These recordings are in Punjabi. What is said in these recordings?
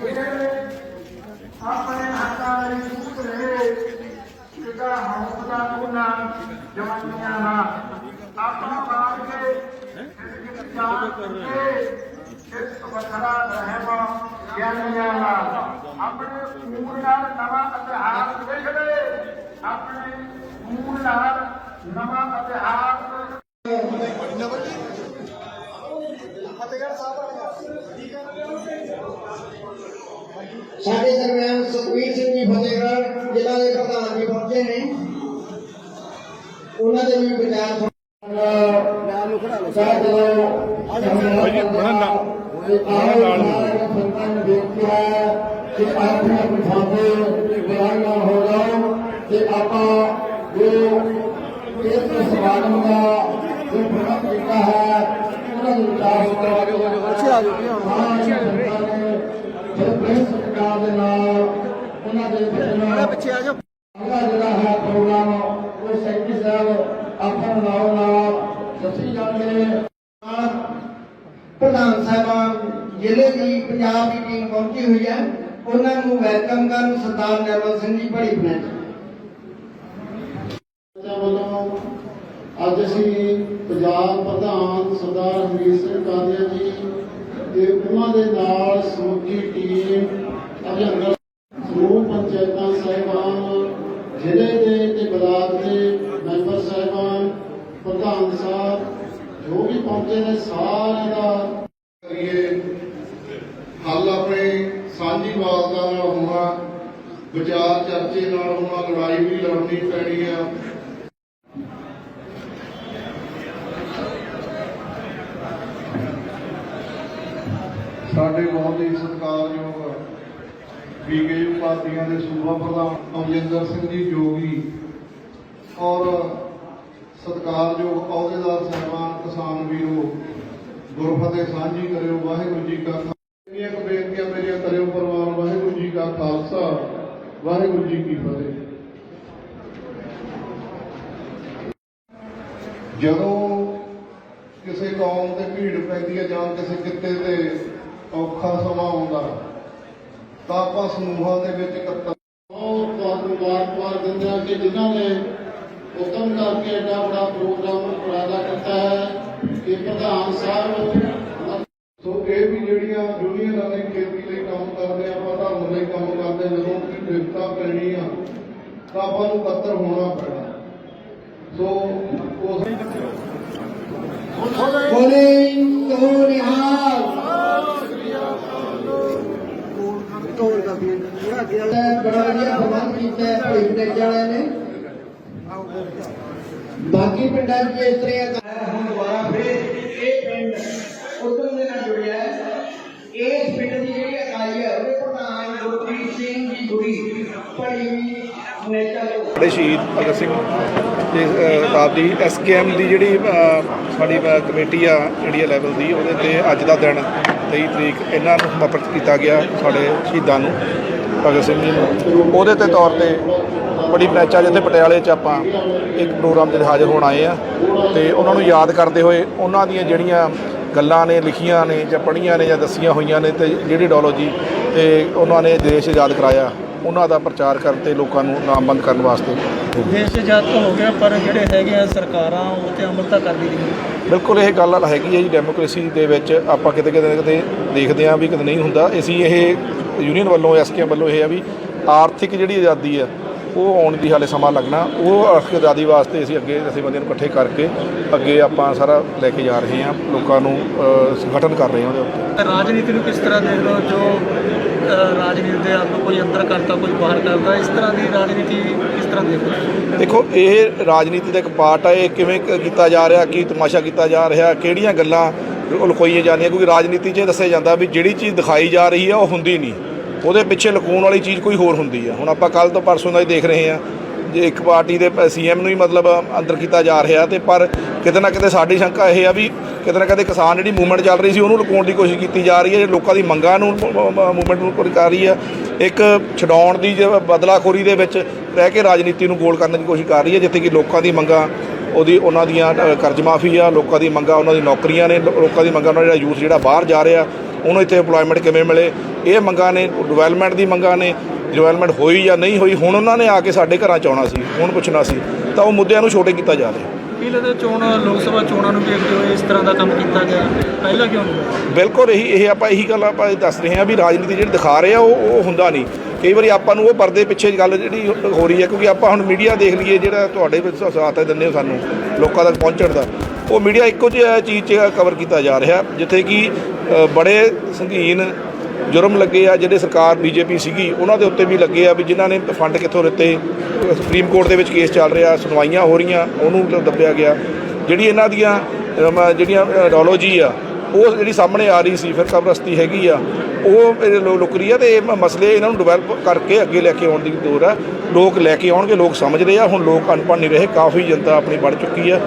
ਤੇਰਾ ਆਪਣੇ ਹੱਥਾਂ ਵਿੱਚ ਸੁਤਰੇ ਕਿਦਾ ਹੌਸਲਾ ਕੋਨਾ ਜਵਾਨੀਆਂ ਦਾ, ਆਪਣਾ ਬਾਗ ਕੇ, ਇਸ ਜਾਨ ਕੇ ਇਸ ਵਖਰਾ ਰਹਿਮਾ ਗਿਆਨੀਆਂ ਦਾ ਆਪਣੇ ਮੂਲ ਨਾਲ ਨਵਾਂ ਇਤਿਹਾਸ ਲਿਖ ਦੇ ਆਪਣੇ ਮੂਲ ਨਾਲ ਨਵਾਂ ਇਤਿਹਾਸ ਸਾਡੇ ਦਰਮਿਆਨ ਸੁਖਵੀਰ ਸਿੰਘ ਜੀ ਫਤਿਹਗੜ੍ਹ ਜ਼ਿਲ੍ਹਾ ਦੇ ਪ੍ਰਧਾਨ ਜੀ ਪਹੁੰਚੇ ਨੇ। ਉਹਨਾਂ ਦੇ ਵੀ ਵਿਚਾਰ ਨਾਮ ਖੜਾ ਲੋ ਭਾਜੀ, ਬੜਾ ਨਾ- ਨਾਲ ਦੇਖਿਆ ਕਿ ਆਪਣੇ ਬਿਠਾਵੇ ਬਿਆਨਾ ਹੋ ਜਾਓ ਕਿ ਆਪਾਂ ਜੋ ਇਸ ਸਮਾਗਮ ਦਾ ਜੋ ਪ੍ਰਬੰਧ ਕੀਤਾ ਹੈ ਉਹਨਾਂ ਨੂੰ ਵਿਚਾਰ ਕਰਵਾਓ ਅੱਛਾ ਆ ਜਾਓ ਜੋ ਬੜੇ ਸਤਿਕਾਰ ਦੇ ਨਾਲ ਉਹਨਾਂ ਦੇ ਬਚਨਾਂ ਆ ਜਾਓ ਅਗਲਾ ਜਿਹੜਾ ਹੈ ਪ੍ਰੋਗਰਾਮ ਉਹ ਸੈਕਟਰੀ ਸਾਹਿਬ ਆਪਾਂ ਨਾਲ ਨਾਲ ਦੱਸੀ ਜਾਂਦੇ ਪ੍ਰਧਾਨ ਸਾਹਿਬਾਨ ਜ਼ਿਲ੍ਹੇ ਦੀ ਪੰਜਾਬ ਦੀ ਟੀਮ ਪਹੁੰਚੀ ਹੋਈ ਹੈ। ਉਹਨਾਂ ਨੂੰ ਵੈਲਕਮ ਕਰਨ ਸਰਦਾਰ ਨਿਰਮਲ ਸਿੰਘ ਜੀ ਬੜੀ ਬਣੇ ਵੱਲੋਂ ਅੱਜ ਅਸੀਂ ਪੰਜਾਬ ਪ੍ਰਧਾਨ ਸਰਦਾਰ ਹਮੀਰ ਸਿੰਘ ਕਾਦੀਆ ਜੀ ਤੇ ਉਹਨਾਂ ਦੇ ਨਾਲ ਸਮੁੱਚੀ ਟੀਮ ਅਭਿਆੰਗਲ ਸਮੂਹ ਪੰਚਾਇਤਾਂ ਸਾਹਿਬਾਨ, ਜ਼ਿਲ੍ਹੇ ਦੇ ਤੇ ਬਲਾਕ ਦੇ ਮੈਂਬਰ ਸਾਹਿਬਾਨ, ਪ੍ਰਧਾਨ ਸਾਹਿਬ ਜੋ ਵੀ ਪਹੁੰਚੇ ਨੇ ਸਾਰਿਆਂ ਦਾ ਕਰੀਏ ਹੱਲ ਆਪਣੇ ਸਾਂਝੀ ਵਾਲਤਾ ਨਾਲ ਹੋਣਾ ਵਿਚਾਰ ਚਰਚੇ ਨਾਲ ਹੋਣਾ ਲੜਾਈ ਵੀ ਲੜਨੀ ਪੈਣੀ ਆ। ਸਾਡੇ ਬਹੁਤ ਹੀ ਸਤਿਕਾਰਯੋਗ ਬੀਕੇਯੂ ਪਾਰਟੀਆਂ ਦੇ ਸੂਬਾ ਪ੍ਰਧਾਨ ਅਮਰਿੰਦਰ ਸਿੰਘ ਜੀ ਜੋਗੀ ਔਰ ਸਤਿਕਾਰਯੋਗ ਅਹੁਦੇਦਾਰ ਸਹਿਬਾਨ ਕਿਸਾਨ ਵੀਰੋ, ਗੁਰਫਤਿਹ ਸਾਂਝੀ ਕਰਿਓ, ਵਾਹਿਗੁਰੂ ਜੀ ਕਾ ਖਾਲਸਾ ਇੰਨੀਆਂ ਕੁ ਬੇਨਤੀਆਂ ਮੇਰੀਆਂ ਕਰਿਓ ਪਰਵਾਨ ਵਾਹਿਗੁਰੂ ਜੀ ਕਾ ਖਾਲਸਾ ਵਾਹਿਗੁਰੂ ਜੀ ਕੀ ਫਤਿਹ। ਜਦੋਂ ਕਿਸੇ ਕੌਮ ਤੇ ਭੀੜ ਪੈਂਦੀ ਹੈ ਜਾਂ ਕਿਸੇ ਕਿੱਤੇ ਤੇ ਔਖਾ ਸਮਾਂ ਆਉਂਦਾ ਤਾਂ ਆਪਾਂ ਸਮੂਹਾਂ ਦੇ ਵਿੱਚ ਇਕੱਤਰ ਬਹੁਤ ਬਹੁਤ ਮੁਬਾਰਕਬਾਦ ਦਿੰਦੇ ਹਾਂ ਕਿ ਜਿਨ੍ਹਾਂ ਨੇ ਹੁਕਮ ਕਰਕੇ ਐਡਾ ਬੜਾ ਪ੍ਰੋਗਰਾਮ ਉਪਰਾਲਾ ਕੀਤਾ ਹੈ ਕਿ ਪ੍ਰਧਾਨ ਸਾਹਿਬ ਸੋ ਇਹ ਵੀ ਜਿਹੜੀਆਂ ਯੂਨੀਅਨਾਂ ਨੇ ਖੇਤੀ ਲਈ ਕੰਮ ਕਰਦੇ ਆ ਆਪਾਂ ਧਰਮ ਲਈ ਕੰਮ ਕਰਦੇ ਹਾਂ, ਜਦੋਂ ਕਿ ਪੈਣੀ ਆ, ਤਾਂ ਆਪਾਂ ਨੂੰ ਇਕੱਤਰ ਹੋਣਾ ਪੈਣਾ। ਸੋ, ਉਸ ਬੋਲੇ, ਤੋ ਨਿਹਾਲ। ਬੜਾ ਵਧੀਆ ਪ੍ਰਬੰਧ ਕੀਤਾ ਹੈ ਭੜੀ ਪਿੰਡ ਵਾਲਿਆਂ ਨੇ। ਬਾਕੀ ਪਿੰਡਾਂ 'ਚ ਵੀ ਇਸ ਤਰ੍ਹਾਂ ਹੁਣ ਦੁਬਾਰਾ ਫਿਰ ਇਹ ਪਿੰਡ ਉਦੋਂ ਦੇ ਨੇਤਾ ਸਾਡੇ ਸ਼ਹੀਦ ਭਗਤ ਸਿੰਘ ਦੇ ਸਾਹਿਬ ਦੀ ਐਸਕੇਐਮ ਦੀ ਜਿਹੜੀ ਸਾਡੀ ਕਮੇਟੀ ਆ, ਇੰਡੀਆ ਲੈਵਲ ਦੀ, ਉਹਦੇ ਤੇ ਅੱਜ ਦਾ ਦਿਨ 23 ਤਰੀਕ, ਇਹਨਾਂ ਨੂੰ ਸਮਰਪਿਤ ਕੀਤਾ ਗਿਆ ਸਾਡੇ ਸ਼ਹੀਦਾਂ ਨੂੰ, ਭਗਤ ਸਿੰਘ ਜੀ ਨੂੰ। ਉਹਦੇ ਤੇ ਤੌਰ ਤੇ ਬੜੀ ਮੈਚਾ ਜਿੱਥੇ ਪਟਿਆਲੇ 'ਚ ਆਪਾਂ ਇੱਕ ਪ੍ਰੋਗਰਾਮ ਦੇ ਹਾਜ਼ਰ ਹੋਣ ਆਏ ਆ, ਤੇ ਉਹਨਾਂ ਨੂੰ ਯਾਦ ਕਰਦੇ ਹੋਏ ਉਹਨਾਂ ਦੀਆਂ ਜਿਹੜੀਆਂ ਗੱਲਾਂ ਨੇ, ਲਿਖੀਆਂ ਨੇ, ਜਾਂ ਪੜ੍ਹੀਆਂ ਨੇ, ਜਾਂ ਦੱਸੀਆਂ ਹੋਈਆਂ ਨੇ, ਤੇ ਜਿਹੜੀ ਡੋਲੋਜੀ, ਤੇ ਉਹਨਾਂ ਨੇ ਦੇਸ਼ ਆਜ਼ਾਦ ਕਰਾਇਆ। ਉਹਨਾਂ ਦਾ ਪ੍ਰਚਾਰ ਕਰਨ ਤੇ ਲੋਕਾਂ ਨੂੰ ਨਾਮਬੰਦ ਕਰਨ ਵਾਸਤੇ। ਦੇਸ਼ ਆਜ਼ਾਦ ਤਾਂ ਹੋ ਗਿਆ ਪਰ ਜਿਹੜੇ ਹੈਗੇ ਆ ਸਰਕਾਰਾਂ ਉਹ ਤੇ ਅਮਲ ਤਾਂ ਕਰਦੀ ਨਹੀਂ। ਬਿਲਕੁਲ ਇਹ ਗੱਲ ਹੈਗੀ ਹੈ ਜੀ ਡੈਮੋਕ੍ਰੇਸੀ ਦੇ ਵਿੱਚ ਆਪਾਂ ਕਿਤੇ ਕਿਤੇ ਕਿਤੇ ਦੇਖਦੇ ਹਾਂ ਵੀ ਕਿਤੇ ਨਹੀਂ ਹੁੰਦਾ। ਅਸੀਂ ਇਹ ਯੂਨੀਅਨ ਵੱਲੋਂ ਐਸਕੇ ਵੱਲੋਂ ਇਹ ਆ ਵੀ ਆਰਥਿਕ ਜਿਹੜੀ ਆਜ਼ਾਦੀ ਆ ਉਹ ਆਉਣ ਦੀ ਹਾਲੇ ਸਮਾਂ ਲੱਗਣਾ। ਉਹ ਆਰਥਿਕ ਆਜ਼ਾਦੀ ਵਾਸਤੇ ਅਸੀਂ ਅੱਗੇ ਜਥੇਬੰਦੀਆਂ ਨੂੰ ਇਕੱਠੇ ਕਰਕੇ ਅੱਗੇ ਆਪਾਂ ਸਾਰਾ ਲੈ ਕੇ ਜਾ ਰਹੇ ਹਾਂ। ਲੋਕਾਂ ਨੂੰ ਸੰਗਠਨ ਕਰ ਰਹੇ ਹਾਂ ਉਹਦੇ ਉੱਤੇ। ਰਾਜਨੀਤੀ ਨੂੰ ਕਿਸ ਤਰ੍ਹਾਂ ਦੇਖ ਲਓ ਜੋ ਰਾਜਨੀਤੀ ਦੇ ਆਪ ਕੋਈ ਅੰਦਰ ਕਰਤਾ, ਕੋਈ ਬਾਹਰ ਕਰਦਾ ਇਸ ਤਰ੍ਹਾਂ ਦੀ ਰਾਜਨੀਤੀ ਕਿਸ ਤਰ੍ਹਾਂ ਦੇਖੋ ਦੇਖੋ, ਇਹ ਰਾਜਨੀਤੀ ਦਾ ਇੱਕ ਪਾਰਟ ਹੈ ਇਹ ਕਿਵੇਂ ਕੀਤਾ ਜਾ ਰਿਹਾ, ਕੀ ਤਮਾਸ਼ਾ ਕੀਤਾ ਜਾ ਰਿਹਾ, ਕਿਹੜੀਆਂ ਗੱਲਾਂ ਉਹ ਲੁਕੋਈਆਂ ਜਾਂਦੀਆਂ ਕਿਉਂਕਿ ਰਾਜਨੀਤੀ 'ਚ ਇਹ ਦੱਸਿਆ ਜਾਂਦਾ ਵੀ ਜਿਹੜੀ ਚੀਜ਼ ਦਿਖਾਈ ਜਾ ਰਹੀ ਹੈ ਉਹ ਹੁੰਦੀ ਨਹੀਂ। ਉਹਦੇ ਪਿੱਛੇ ਲੁਕਾਉਣ ਵਾਲੀ ਚੀਜ਼ ਕੋਈ ਹੋਰ ਹੁੰਦੀ ਆ। ਹੁਣ ਆਪਾਂ ਕੱਲ ਤੋਂ ਪਰਸੋਂ ਦਾ ਹੀ ਦੇਖ ਰਹੇ ਹਾਂ ਜੇ ਇੱਕ ਪਾਰਟੀ ਦੇ ਸੀਐਮ ਨੂੰ ਹੀ ਮਤਲਬ ਅੰਦਰ ਕੀਤਾ ਜਾ ਰਿਹਾ ਤੇ ਪਰ ਕਿਤੇ ਨਾ ਕਿਤੇ ਸਾਡੀ ਸ਼ੰਕਾ ਇਹ ਆ ਵੀ ਕਿਤੇ ਨਾ ਕਿਤੇ ਕਿਸਾਨ ਜਿਹੜੀ ਮੂਵਮੈਂਟ ਚੱਲ ਰਹੀ ਸੀ ਉਹਨੂੰ ਲੁਕਾਉਣ ਦੀ ਕੋਸ਼ਿਸ਼ ਕੀਤੀ ਜਾ ਰਹੀ ਹੈ ਲੋਕਾਂ ਦੀ ਮੰਗਾਂ ਨੂੰ ਮੂਵਮੈਂਟ ਨੂੰ ਕਰ ਰਹੀ ਹੈ। ਇੱਕ ਛਡਾਉਣ ਦੀ ਜ- ਬਦਲਾਖੋਰੀ ਦੇ ਵਿੱਚ ਰਹਿ ਕੇ ਰਾਜਨੀਤੀ ਨੂੰ ਗੋਲ ਕਰਨ ਦੀ ਕੋਸ਼ਿਸ਼ ਕਰ ਰਹੀ ਹੈ, ਜਿੱਥੇ ਕਿ ਲੋਕਾਂ ਦੀ ਮੰਗਾਂ, ਉਹਦੀ ਉਹਨਾਂ ਦੀਆਂ ਕਰਜ਼ ਮਾਫੀ ਆ, ਲੋਕਾਂ ਦੀ ਮੰਗਾਂ, ਉਹਨਾਂ ਦੀ ਨੌਕਰੀਆਂ ਨੇ, ਲੋ- ਲੋਕਾਂ ਦੀ ਮੰਗਾਂ, ਉਹਨਾਂ ਜਿਹੜਾ ਯੂਥ ਜਿਹੜਾ ਬਾਹਰ ਜਾ ਰਿਹਾ, ਉਹਨੂੰ ਇੱਥੇ EMPLOYMENT ਕਿਵੇਂ ਮਿਲੇ? ਇਹ ਮੰਗਾਂ ਨੇ ਡਿਵੈਲਪਮੈਂਟ ਦੀ ਮੰਗਾਂ ਨੇ ਡਿਵੈਲਪਮੈਂਟ ਹੋਈ ਜਾਂ ਨਹੀਂ ਹੋਈ ਹੁਣ ਉਹਨਾਂ ਨੇ ਆ ਕੇ ਸਾਡੇ ਘਰਾਂ ਚ ਆਉਣਾ ਸੀ ਹੁਣ ਪੁੱਛਣਾ ਸੀ ਤਾਂ ਉਹ ਮੁੱਦਿਆਂ ਨੂੰ ਛੋਟੇ ਕੀਤਾ ਜਾ ਰਿਹਾ। ਕੀ ਲੱਗਦਾ ਚੋਣ ਲੋਕ ਸਭਾ ਚੋਣਾਂ ਨੂੰ ਵੇਖਦੇ ਹੋਏ ਇਸ ਤਰ੍ਹਾਂ ਦਾ ਕੰਮ ਕੀਤਾ ਗਿਆ? ਪਹਿਲਾਂ ਕਿਉਂ ਨਹੀਂ? ਬਿਲਕੁਲ ਇਹੀ ਇਹ ਆਪਾਂ ਇਹੀ ਗੱਲ ਆਪਾਂ ਦੱਸ ਰਹੇ ਹਾਂ ਵੀ ਰਾਜਨੀਤੀ ਜਿਹੜੀ ਦਿਖਾ ਰਹੇ ਆ ਉਹ ਉਹ ਹੁੰਦਾ ਨਹੀਂ। ਕਈ ਵਾਰੀ ਆਪਾਂ ਨੂੰ ਉਹ ਪਰਦੇ ਪਿੱਛੇ ਗੱਲ ਜਿਹੜੀ ਹੋ ਰਹੀ ਹੈ ਕਿਉਂਕਿ ਆਪਾਂ ਹੁਣ ਮੀਡੀਆ ਦੇਖ ਲਈਏ ਜਿਹੜਾ ਤੁਹਾਡੇ ਵਿੱਚ ਸਾਥ ਹੈ ਦਿੰਦੇ ਹੋ ਸਾਨੂੰ ਲੋਕਾਂ ਤੱਕ ਪਹੁੰਚਣ ਦਾ। ਉਹ ਮੀਡੀਆ ਇੱਕੋ ਜਿਹੀ ਚੀਜ਼ 'ਚ ਕਵਰ ਕੀਤਾ ਜਾ ਰਿਹਾ ਜਿੱਥੇ ਕਿ ਬੜੇ ਸੰਗੀਨ ਜੁਰਮ ਲੱਗੇ ਆ, ਜਿਹੜੇ ਸਰਕਾਰ ਬੀਜੇਪੀ ਸੀਗੀ, ਉਹਨਾਂ ਦੇ ਉੱਤੇ ਵੀ ਲੱਗੇ ਆ ਵੀ ਜਿਨ੍ਹਾਂ ਨੇ ਫੰਡ ਕਿੱਥੋਂ ਦਿੱਤੇ ਸੁਪਰੀਮ ਕੋਰਟ ਦੇ ਵਿੱਚ ਕੇਸ ਚੱਲ ਰਿਹਾ, ਸੁਣਵਾਈਆਂ ਹੋ ਰਹੀਆਂ, ਉਹਨੂੰ ਦੱਬਿਆ ਗਿਆ। ਜਿਹੜੀ ਇਹਨਾਂ ਦੀਆਂ ਜਿਹੜੀਆਂ ਆਈਡੀਓਲੋਜੀ ਆ, ਉਹ ਜਿਹੜੀ ਸਾਹਮਣੇ ਆ ਰਹੀ ਸੀ, ਫਿਰ ਕਬਰਸਤੀ ਹੈਗੀ ਆ, ਉਹ ਇਹ ਲੋ- ਲੁਕ ਰਹੀ ਆ ਤੇ ਇਹ ਮਸਲੇ ਇਹਨਾਂ ਨੂੰ ਡਿਵੈਲਪ ਕਰਕੇ ਅੱਗੇ ਲੈ ਕੇ ਆਉਣ ਦੀ ਦੌਰ ਆ। ਲੋਕ ਲੈ ਕੇ ਆਉਣਗੇ, ਲੋਕ ਸਮਝ ਰਹੇ ਆ, ਹੁਣ ਲੋਕ ਅਨਪੜ੍ਹ ਨਹੀਂ ਰਹੇ, ਕਾਫੀ ਜਨਤਾ ਆਪਣੀ ਵੱਧ ਚੁੱਕੀ ਆ।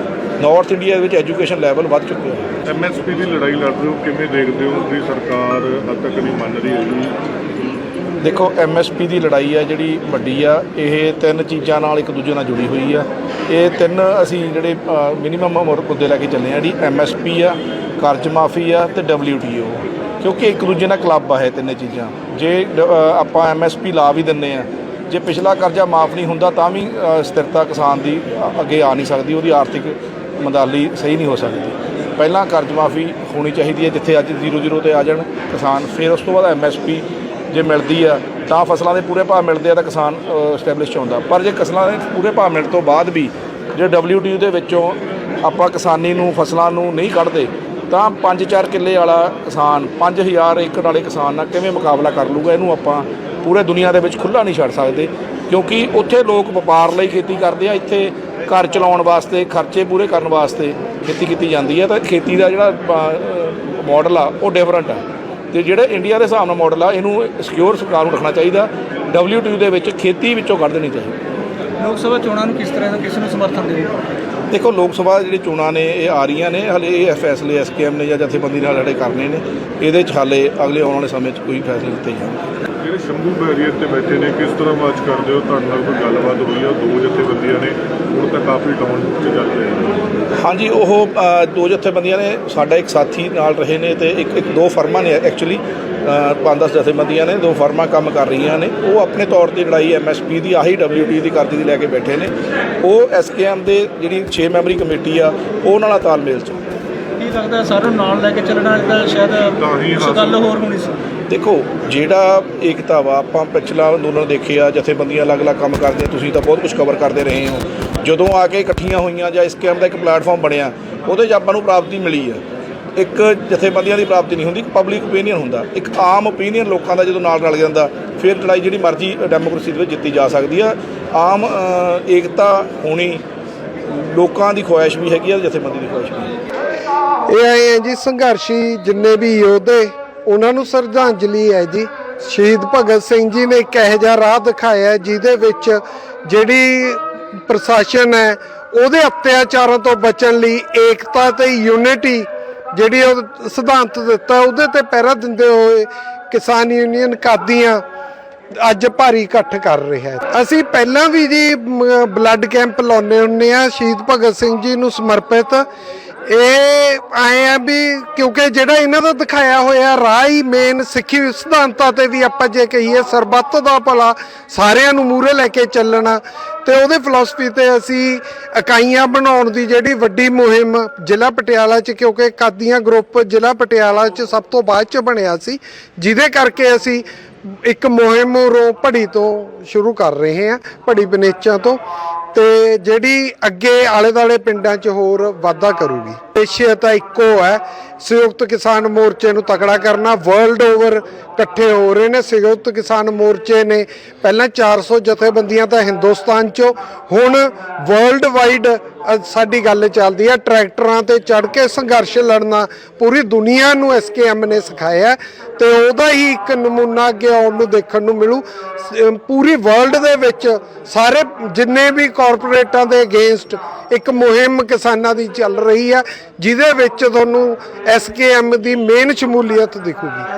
ਨਾਰਥ ਇੰਡੀਆ ਵਿੱਚ ਐਜੂਕੇਸ਼ਨ ਲੈਵਲ ਵੱਧ ਚੁੱਕਿਆ ਹੈ। ਐਮਐਸਪੀ ਦੀ ਲੜਾਈ ਲੜ ਰਹੇ ਹੋ ਕਿਵੇਂ ਦੇਖਦੇ ਹੋ ਕਿ ਸਰਕਾਰ ਹੱਦ ਤੱਕ ਨਹੀਂ ਮੰਨ ਰਹੀ ਹੈਗੀ? ਦੇਖੋ ਐਮਐਸਪੀ ਦੀ ਲੜਾਈ ਆ ਜਿਹੜੀ ਵੱਡੀ ਆ ਇਹ ਤਿੰਨ ਚੀਜ਼ਾਂ ਨਾਲ ਇੱਕ ਦੂਜੇ ਨਾਲ ਜੁੜੀ ਹੋਈ ਆ। ਇਹ ਤਿੰਨ ਅਸੀਂ ਜਿਹੜੇ ਮਿਨੀਮਮ ਮੁੱਦੇ ਲੈ ਕੇ ਚੱਲੇ ਆ ਜਿਹੜੀ ਐਮਐਸਪੀ ਆ ਕਰਜ਼ ਮਾਫੀ ਆ ਤੇ WTO ਕਿਉਂਕਿ ਇੱਕ ਦੂਜੇ ਨਾਲ ਕਲੱਬ ਆ ਇਹ ਤਿੰਨੇ ਚੀਜ਼ਾਂ। ਜੇ ਆਪਾਂ ਐਮਐਸਪੀ ਲਾ ਵੀ ਦਿੰਨੇ ਆ ਜੇ ਪਿਛਲਾ ਕਰਜ਼ਾ ਮਾਫ ਨਹੀਂ ਹੁੰਦਾ ਤਾਂ ਵੀ ਸਥਿਰਤਾ ਕਿਸਾਨ ਦੀ ਅੱਗੇ ਆ ਨਹੀਂ ਸਕਦੀ ਉਹਦੀ ਆਰਥਿਕ ਮੰਦਾਲੀ ਸਹੀ ਨਹੀਂ ਹੋ ਸਕਦੀ। ਪਹਿਲਾਂ ਕਰਜ਼ ਮਾਫੀ ਹੋਣੀ ਚਾਹੀਦੀ ਹੈ ਜਿੱਥੇ ਅੱਜ 00 ਤੇ ਆ ਜਾਣ ਕਿਸਾਨ, ਫਿਰ ਉਸ ਤੋਂ ਬਾਅਦ ਐਮਐਸਪੀ ਜੇ ਮਿਲਦੀ ਆ, ਤਾਂ ਫਸਲਾਂ ਦੇ ਪੂਰੇ ਭਾਅ ਮਿਲਦੇ ਆ ਤਾਂ ਕਿਸਾਨ ਸਟੈਬਲਿਸ਼ ਹੁੰਦਾ। ਪਰ ਜੇ ਫਸਲਾਂ ਦੇ ਪੂਰੇ ਭਾਅ ਮਿਲਣ ਤੋਂ ਬਾਅਦ ਵੀ ਜੇ WTO ਦੇ ਵਿੱਚੋਂ ਆਪਾਂ ਕਿਸਾਨੀ ਨੂੰ, ਫਸਲਾਂ ਨੂੰ ਨਹੀਂ ਕੱਢਦੇ, ਤਾਂ 5-4 ਕਿੱਲੇ ਵਾਲਾ ਕਿਸਾਨ 5000 ਏਕੜ ਵਾਲੇ ਕਿਸਾਨ ਨਾਲ ਕਿਵੇਂ ਮੁਕਾਬਲਾ ਕਰ ਲੂਗਾ? ਇਹਨੂੰ ਆਪਾਂ ਪੂਰੇ ਦੁਨੀਆ ਦੇ ਵਿੱਚ ਖੁੱਲਾ ਨਹੀਂ ਛੱਡ ਸਕਦੇ, ਕਿਉਂਕਿ ਉੱਥੇ ਲੋਕ ਵਪਾਰ ਲਈ ਖੇਤੀ ਕਰਦੇ ਆ, ਇੱਥੇ ਘਰ ਚਲਾਉਣ ਵਾਸਤੇ ਖਰਚੇ ਪੂਰੇ ਕਰਨ ਵਾਸਤੇ ਖੇਤੀ ਕੀਤੀ ਜਾਂਦੀ ਹੈ ਤਾਂ ਖੇਤੀ ਦਾ ਜਿਹੜਾ ਮਾਡਲ ਆ ਉਹ ਡਿਫਰੈਂਟ ਆ। ਤੇ ਜਿਹੜੇ ਇੰਡੀਆ ਦੇ ਹਿਸਾਬ ਨਾਲ ਮਾਡਲ ਆ ਇਹਨੂੰ ਸਿਕਿਉਰ ਸਰਕਾਰ ਨੂੰ ਰੱਖਣਾ ਚਾਹੀਦਾ। WTO ਦੇ ਵਿੱਚ ਖੇਤੀ ਵਿੱਚੋਂ ਕੱਢ ਦੇਣੀ ਚਾਹੀਦੀ। ਲੋਕ ਸਭਾ ਚੋਣਾਂ ਨੂੰ ਕਿਸ ਤਰ੍ਹਾਂ ਦਾ ਕਿਸ ਨੂੰ ਸਮਰਥਨ ਦੇਵੇਗਾ ਦੇਖੋ ਲੋਕ ਸਭਾ ਜਿਹੜੀ ਚੋਣਾਂ ਨੇ ਇਹ ਆ ਰਹੀਆਂ ਨੇ। ਹਲੇ ਇਹ ਫੈਸਲੇ ਐਸਕੇਐਮ ਨੇ ਜਾਂ ਜਥੇਬੰਦੀ ਨਾਲ ਜਿਹੜੇ ਕਰਨੇ ਨੇ। ਇਹਦੇ 'ਚ ਹਾਲੇ ਅਗਲੇ ਆਉਣ ਵਾਲੇ ਸਮੇਂ 'ਚ ਕੋਈ ਫੈਸਲੇ ਦਿੱਤੇ ਜਾਣਗੇ। ਜਿਹੜੇ ਸ਼ੰਭੂ ਬੈਰੀਅਰ ਤੇ ਬੈਠੇ ਨੇ ਕਿਸ ਤਰ੍ਹਾਂ ਮਾਰਚ ਕਰਦੇ ਹੋ? ਤੁਹਾਡੇ ਨਾਲ ਕੋਈ ਗੱਲਬਾਤ ਹੋਈ ਆ? ਦੋ ਜਥੇਬੰਦੀਆਂ ਨੇ ਹੁਣ ਤਾਂ ਕਾਫੀ ਡਾਊਨ ਚ ਚੱਲ ਰਹੇ ਨੇ। ਹਾਂਜੀ ਉਹ ਦੋ ਜਥੇਬੰਦੀਆਂ ਨੇ ਸਾਡਾ ਇੱਕ ਸਾਥੀ ਨਾਲ ਰਹੇ ਨੇ ਤੇ ਇੱਕ ਇੱਕ ਦੋ ਫਰਮਾਂ ਨੇ ਐਕਚੁਅਲੀ ਪੰਜ ਦਸ ਜਥੇਬੰਦੀਆਂ ਨੇ ਦੋ ਫਰਮਾਂ ਕੰਮ ਕਰ ਰਹੀਆਂ ਨੇ। ਉਹ ਆਪਣੇ ਤੌਰ ਤੇ ਲੜਾਈ ਐਮਐਸਪੀ ਦੀ ਆਹੀ WT ਦੀ ਕਰਜ਼ੇ ਦੀ ਲੈ ਕੇ ਬੈਠੇ ਨੇ। ਉਹ ਐਸਕੇਐਮ ਦੇ ਜਿਹੜੀ 6 ਮੈਂਬਰੀ ਕਮੇਟੀ ਆ ਉਹ ਨਾਲ ਤਾਲਮੇਲ ਚ ਕੀ ਲੱਗਦਾ ਸਾਰਿਆਂ ਨੂੰ ਨਾਲ ਲੈ ਕੇ ਚੱਲਣਾ ਤਾਂ ਸ਼ਾਇਦ ਗੱਲ ਹੋਰ ਹੋਣੀ ਸੀ। ਦੇਖੋ, ਜਿਹੜਾ ਏਕਤਾ ਵਾ, ਆਪਾਂ ਪਿਛਲਾ ਅੰਦੋਲਨ ਦੇਖਿਆ ਜਥੇਬੰਦੀਆਂ ਅਲੱਗ-ਅਲੱਗ ਕੰਮ ਕਰਦੇ, ਤੁਸੀਂ ਤਾਂ ਬਹੁਤ ਕੁਝ ਕਵਰ ਕਰਦੇ ਰਹੇ ਹੋ। ਜਦੋਂ ਆ ਕੇ ਇਕੱਠੀਆਂ ਹੋਈਆਂ ਜਾਂ ਇਸ ਕੈਂਪ ਦਾ ਇੱਕ ਪਲੇਟਫਾਰਮ ਬਣਿਆ, ਉਹਦੇ 'ਚ ਆਪਾਂ ਨੂੰ ਪ੍ਰਾਪਤੀ ਮਿਲੀ ਆ। ਇੱਕ ਜਥੇਬੰਦੀਆਂ ਦੀ ਪ੍ਰਾਪਤੀ ਨਹੀਂ ਹੁੰਦੀ, ਇੱਕ ਪਬਲਿਕ ਓਪੀਨੀਅਨ ਹੁੰਦਾ। ਇੱਕ ਆਮ ਓਪੀਨੀਅਨ ਲੋਕਾਂ ਦਾ ਜਦੋਂ ਨਾਲ ਰਲ ਜਾਂਦਾ, ਫਿਰ ਲੜਾਈ ਜਿਹੜੀ ਮਰਜ਼ੀ ਡੈਮੋਕ੍ਰੇਸੀ ਦੇ ਵਿੱਚ ਜਿੱਤੀ ਜਾ ਸਕਦੀ ਆ। ਆਮ ਏਕਤਾ ਹੋਣੀ ਲੋਕਾਂ ਦੀ ਖੁਆਇਸ਼ ਵੀ ਹੈਗੀ ਆ, ਜਥੇਬੰਦੀ ਦੀ ਖੁਆਇਸ਼ ਵੀ ਹੈ ਇਹ ਆਏ ਹੈ ਜੀ ਸੰਘਰਸ਼ੀ ਜਿੰਨੇ ਵੀ ਯੋਧੇ ਉਹਨਾਂ ਨੂੰ ਸ਼ਰਧਾਂਜਲੀ ਹੈ ਜੀ। ਸ਼ਹੀਦ ਭਗਤ ਸਿੰਘ ਜੀ ਨੇ ਇੱਕ ਇਹੋ ਜਿਹਾ ਰਾਹ ਦਿਖਾਇਆ ਜਿਹਦੇ ਵਿੱਚ ਜਿਹੜੀ ਪ੍ਰਸ਼ਾਸਨ ਹੈ, ਉਹਦੇ ਅਤਿਆਚਾਰਾਂ ਤੋਂ ਬਚਣ ਲਈ ਏਕਤਾ ਤੇ ਯੂਨਿਟੀ ਜਿਹੜੀ ਉਹ ਸਿਧਾਂਤ ਦਿੱਤਾ, ਉਹਦੇ ਤੇ ਪਹਿਰਾ ਦਿੰਦੇ ਹੋਏ ਕਿਸਾਨ ਯੂਨੀਅਨ ਕਾਦੀਆਂ ਅੱਜ ਭਾਰੀ ਇਕੱਠ ਕਰ ਰਿਹਾ ਹੈ। ਅਸੀਂ ਪਹਿਲਾਂ ਵੀ ਜੀ ਬਲੱਡ ਕੈਂਪ ਲਾਉਨੇ ਹੁੰਨੇ ਆ ਸ਼ਹੀਦ ਭਗਤ ਸਿੰਘ ਜੀ ਨੂੰ ਸਮਰਪਿਤ ਇਹ ਆਏ ਆ ਵੀ ਕਿਉਂਕਿ ਜਿਹੜਾ ਇਹਨਾਂ ਦਾ ਦਿਖਾਇਆ ਹੋਇਆ ਰਾਹ ਹੀ ਮੇਨ ਸਿੱਖੀ ਸਿਧਾਂਤਾਂ ਤੇ ਵੀ ਆਪਾਂ ਜੇ ਕਹੀਏ ਸਰਬੱਤ ਦਾ ਭਲਾ ਸਾਰਿਆਂ ਨੂੰ ਮੂਹਰੇ ਲੈ ਕੇ ਚੱਲਣਾ ਤੇ ਉਹਦੇ ਫਿਲਾਸਫੀ ਤੇ ਅਸੀਂ ਇਕਾਈਆਂ ਬਣਾਉਣ ਦੀ ਜਿਹੜੀ ਵੱਡੀ ਮੁਹਿੰਮ ਜ਼ਿਲ੍ਹਾ ਪਟਿਆਲਾ 'ਚ, ਕਿਉਂਕਿ ਕਾਦੀਆਂ ਗਰੁੱਪ ਜ਼ਿਲ੍ਹਾ ਪਟਿਆਲਾ 'ਚ ਸਭ ਤੋਂ ਬਾਅਦ 'ਚ ਬਣਿਆ ਸੀ, ਜਿਹਦੇ ਕਰਕੇ ਅਸੀਂ ਇੱਕ ਮੁਹਿੰਮ ਰੋ ਭੜੀ ਤੋਂ ਸ਼ੁਰੂ ਕਰ ਰਹੇ ਹਾਂ, ਭੜੀ ਬਨੇਚਾਂ ਤੋਂ। ਤੇ ਜਿਹੜੀ ਅੱਗੇ ਆਲੇ ਦਾਲੇ ਪਿੰਡਾਂ 'ਚ ਹੋਰ ਵਾਧਾ ਕਰੂਗੀ। ਉਦੇਸ਼ ਤਾਂ ਇੱਕੋ ਹੈ। ਸੰਯੁਕਤ ਕਿਸਾਨ ਮੋਰਚੇ ਨੂੰ ਤਕੜਾ ਕਰਨਾ ਵਰਲਡ ਓਵਰ ਇਕੱਠੇ ਹੋ ਰਹੇ ਨੇ। ਸੰਯੁਕਤ ਕਿਸਾਨ ਮੋਰਚੇ ਨੇ ਪਹਿਲਾਂ 400 ਜਥੇਬੰਦੀਆਂ ਤਾਂ ਹਿੰਦੁਸਤਾਨ 'ਚੋਂ, ਹੁਣ ਵਰਲਡ ਵਾਈਡ ਸਾਡੀ ਗੱਲ ਚੱਲਦੀ ਹੈ। ਟਰੈਕਟਰਾਂ ਤੇ ਚੜ ਕੇ ਸੰਘਰਸ਼ ਲੜਨਾ ਪੂਰੀ ਦੁਨੀਆ ਨੂੰ ਐਸਕੇਐਮ ਨੇ ਸਿਖਾਇਆ ਹੈ ਤੇ ਉਹਦਾ ਹੀ ਇੱਕ ਨਮੂਨਾ ਅੱਗੇ ਆਉਣ ਨੂੰ ਦੇਖਣ ਨੂੰ ਮਿਲੂ। ਪੂਰੀ ਵਰਲਡ ਦੇ ਵਿੱਚ ਸਾਰੇ ਜਿੰਨੇ ਵੀ ਕਾਰਪੋਰੇਟਾਂ ਦੇ ਅਗੇਂਸਟ ਇੱਕ ਮੁਹਿੰਮ ਕਿਸਾਨਾਂ ਦੀ ਚੱਲ ਰਹੀ ਹੈ ਜਿਹਦੇ ਵਿੱਚ ਤੁਹਾਨੂੰ ਐਸਕੇਐਮ ਦੀ ਮੇਨ ਸ਼ਮੂਲੀਅਤ ਦਿਖੂਗੀ।